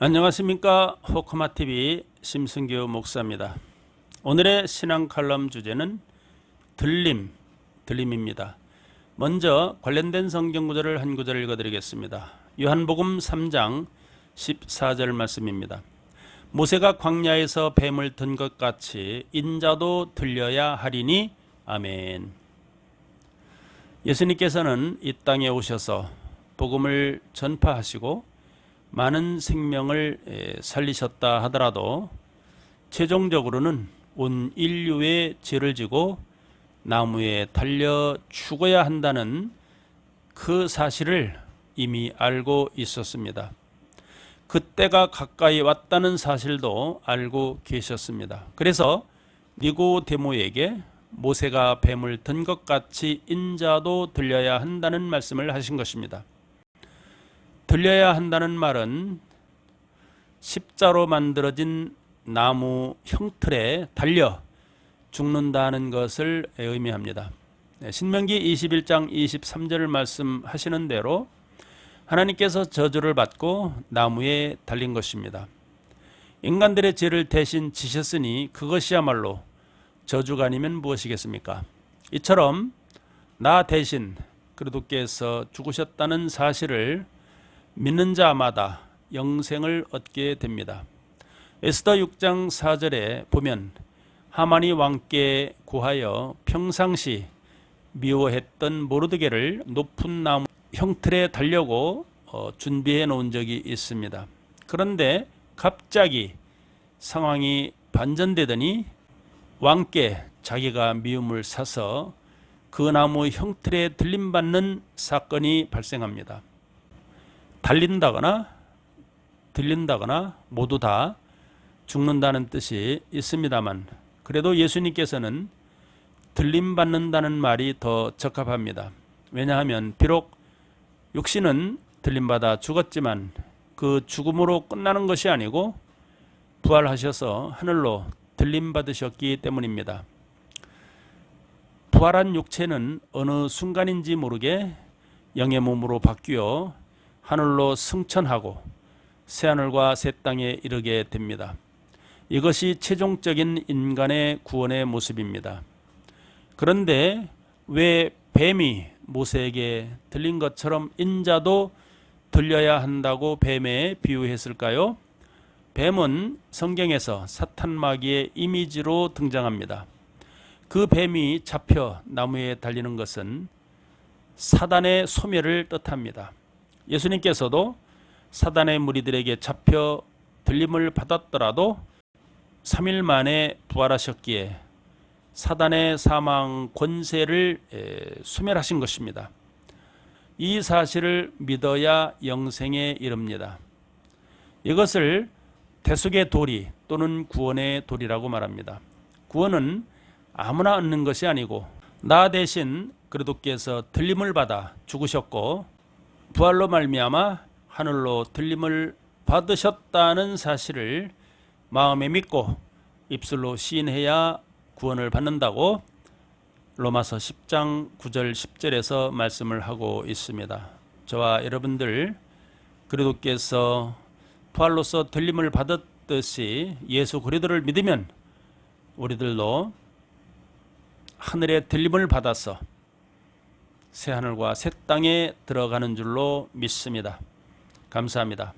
안녕하십니까 호크마TV 심승규 목사입니다. 오늘의 신앙 칼럼 주제는 들림, 들림입니다. 먼저 관련된 성경 구절을 한 구절 읽어드리겠습니다. 요한복음 3장 14절 말씀입니다. 모세가 광야에서 뱀을 든 것 같이 인자도 들려야 하리니 아멘. 예수님께서는 이 땅에 오셔서 복음을 전파하시고 많은 생명을 에, 살리셨다 하더라도 최종적으로는 온 인류의 죄를 지고 나무에 달려 죽어야 한다는 그 사실을 이미 알고 있었습니다. 그때가 가까이 왔다는 사실도 알고 계셨습니다. 그래서 니고데모에게 모세가 뱀을 든 것 같이 인자도 들려야 한다는 말씀을 하신 것입니다. 들려야 한다는 말은 십자로 만들어진 나무 형틀에 달려 죽는다는 것을 의미합니다. 네, 신명기 21장 23절을 말씀하시는 대로 하나님께서 저주를 받고 나무에 달린 것입니다. 인간들의 죄를 대신 지셨으니 그것이야말로 저주가 아니면 무엇이겠습니까? 이처럼 나 대신 그리스도께서 죽으셨다는 사실을 믿는 자마다 영생을 얻게 됩니다. 에스더 6장 4절에 보면 하만이 왕께 구하여 평상시 미워했던 모르드게를 높은 나무 형틀에 달려고 어, 준비해 놓은 적이 있습니다. 그런데 갑자기 상황이 반전되더니 왕께 자기가 미움을 사서 그 나무 형틀에 들림받는 사건이 발생합니다. 달린다거나 들린다거나 모두 다 죽는다는 뜻이 있습니다만 그래도 예수님께서는 들림받는다는 말이 더 적합합니다. 왜냐하면 비록 육신은 들림받아 죽었지만 그 죽음으로 끝나는 것이 아니고 부활하셔서 하늘로 들림받으셨기 때문입니다. 부활한 육체는 어느 순간인지 모르게 영의 몸으로 바뀌어 하늘로 승천하고 새하늘과 새 땅에 이르게 됩니다. 이것이 최종적인 인간의 구원의 모습입니다. 그런데 왜 뱀이 모세에게 들린 것처럼 인자도 들려야 한다고 뱀에 비유했을까요? 뱀은 성경에서 사탄 마귀의 이미지로 등장합니다. 그 뱀이 잡혀 나무에 달리는 것은 사단의 소멸을 뜻합니다. 예수님께서도 사단의 무리들에게 잡혀 들림을 받았더라도 3일 만에 부활하셨기에 사단의 사망 권세를 소멸하신 것입니다. 이 사실을 믿어야 영생에 이릅니다. 이것을 대속의 도리 또는 구원의 도리라고 말합니다. 구원은 아무나 얻는 것이 아니고 나 대신 그리스도께서 들림을 받아 죽으셨고 부활로 말미암아 하늘로 들림을 받으셨다는 사실을 마음에 믿고 입술로 시인해야 구원을 받는다고 로마서 10장 9절 10절에서 말씀을 하고 있습니다. 저와 여러분들 그리스도께서 부활로서 들림을 받았듯이 예수 그리스도를 믿으면 우리들도 하늘의 들림을 받아서 새 하늘과 새 땅에 들어가는 줄로 믿습니다. 감사합니다.